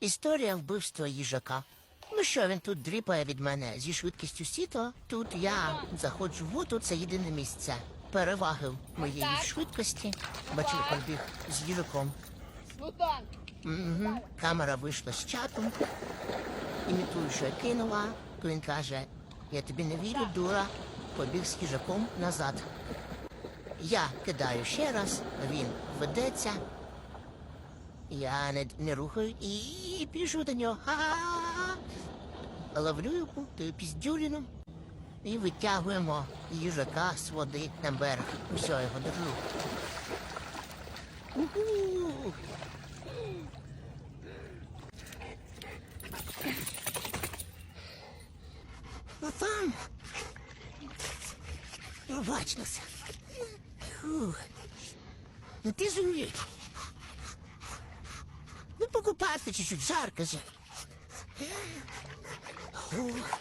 Історія вбивства їжака. Ну що, він тут дріпає від мене зі швидкістю сіто. Тут я заходжу в воду, це єдине місце. Переваги в моєї швидкості. Бачив, побіг з їжаком. Угу. Камера вийшла з чатом. Імітую, що я кинула. То він каже: Я тобі не вірю, дура. Побіг з їжаком назад. Я кидаю ще раз, він ведеться. Я не, не рухаю і біжу до нього. Ха-ха-ха. Ловлю його тою піздюліну і витягуємо їжака з води на берег. Все, його держу. Уху. Ну там. Фух. Ну ти живий. Покупати чуть-чуть жарко же. Фух.